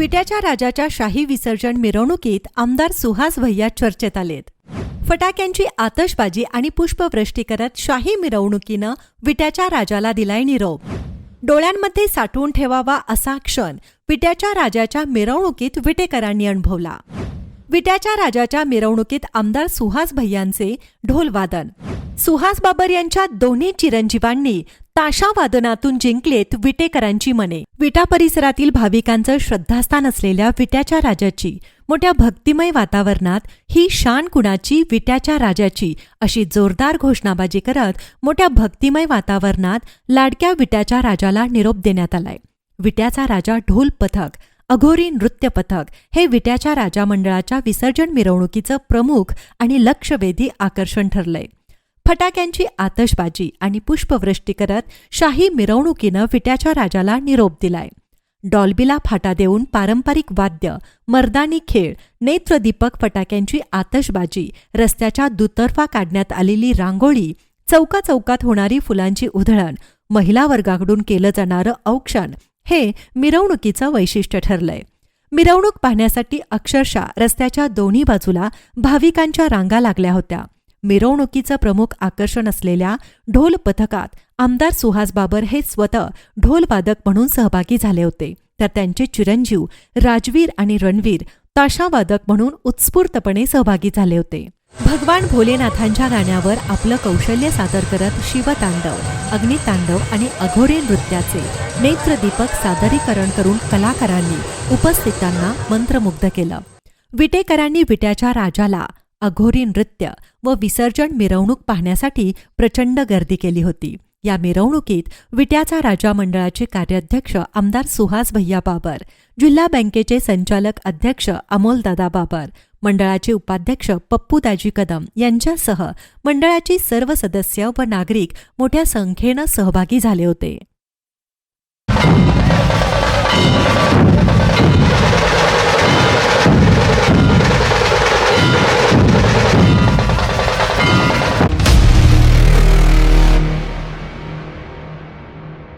विट्याच्या राजाच्या शाही विसर्जन मिरवणुकीत आमदार सुहास भैया चर्चेत आलेत. फटाक्यांची आतषबाजी आणि पुष्पवृष्टी करत शाही मिरवणुकीनं विट्याच्या राजाला दिलाय निरोप. डोळ्यांमध्ये साठवून ठेवावा असा क्षण विट्याच्या राजाच्या मिरवणुकीत विटेकरांनी अनुभवला. विट्याच्या राजाच्या मिरवणुकीत आमदार सुहास भैयांचे ढोलवादन सुहास बाबर यांच्या दोन्ही चिरंजीवांनी ताशा वादनातून जिंकलेत विटेकरांची मने. विटा परिसरातील भाविकांचं श्रद्धास्थान असलेल्या विट्याच्या राजाची मोठ्या भक्तिमय वातावरणात ही शान कुणाची? विट्याच्या राजाची अशी जोरदार घोषणाबाजी करत मोठ्या भक्तिमय वातावरणात लाडक्या विट्याच्या राजाला निरोप देण्यात आलाय. विट्याचा राजा ढोल पथक अघोरी नृत्य पथक हे विट्याच्या राजा मंडळाच्या विसर्जन मिरवणुकीचं प्रमुख आणि लक्षवेधी आकर्षण ठरलंय. फटाक्यांची आतषबाजी आणि पुष्पवृष्टी करत शाही मिरवणुकीनं विट्याच्या राजाला निरोप दिलाय. डॉल्बीला फाटा देऊन पारंपरिक वाद्य मर्दानी खेळ नेत्रदीपक फटाक्यांची आतषबाजी रस्त्याच्या दुतर्फा काढण्यात आलेली रांगोळी चौका चौकात होणारी फुलांची उधळण महिला वर्गाकडून केलं जाणारं औक्षण हे मिरवणुकीचं वैशिष्ट्य ठरलंय. मिरवणूक पाहण्यासाठी अक्षरशः रस्त्याच्या दोन्ही बाजूला भाविकांच्या रांगा लागल्या होत्या. मिरवणुकीचं प्रमुख आकर्षण असलेल्या ढोल पथकात आमदार सुहास बाबर हे स्वतः ढोलवादक म्हणून सहभागी झाले होते. तर त्यांचे चिरंजीव राजवीर आणि रणवीर ताशावादक म्हणून उत्स्फूर्तपणे सहभागी झाले होते. भगवान भोलेनाथांच्या गाण्यावर आपलं कौशल्य सादर करत शिवतांडव अग्नितांडव आणि अघोरे नृत्याचे नेत्रदीपक सादरीकरण करून कलाकारांनी उपस्थितांना मंत्रमुग्ध केलं. विटेकरांनी विट्याच्या राजाला अघोरी नृत्य व विसर्जन मिरवणूक पाहण्यासाठी प्रचंड गर्दी केली होती. या मिरवणुकीत विट्याचा राजा मंडळाचे कार्याध्यक्ष आमदार सुहास भैया बाबर जिल्हा बँकेचे संचालक अध्यक्ष अमोलदादा बाबर मंडळाचे उपाध्यक्ष पप्पूदाजी कदम यांच्यासह मंडळाची सर्व सदस्य व नागरिक मोठ्या संख्येनं सहभागी झाले होते.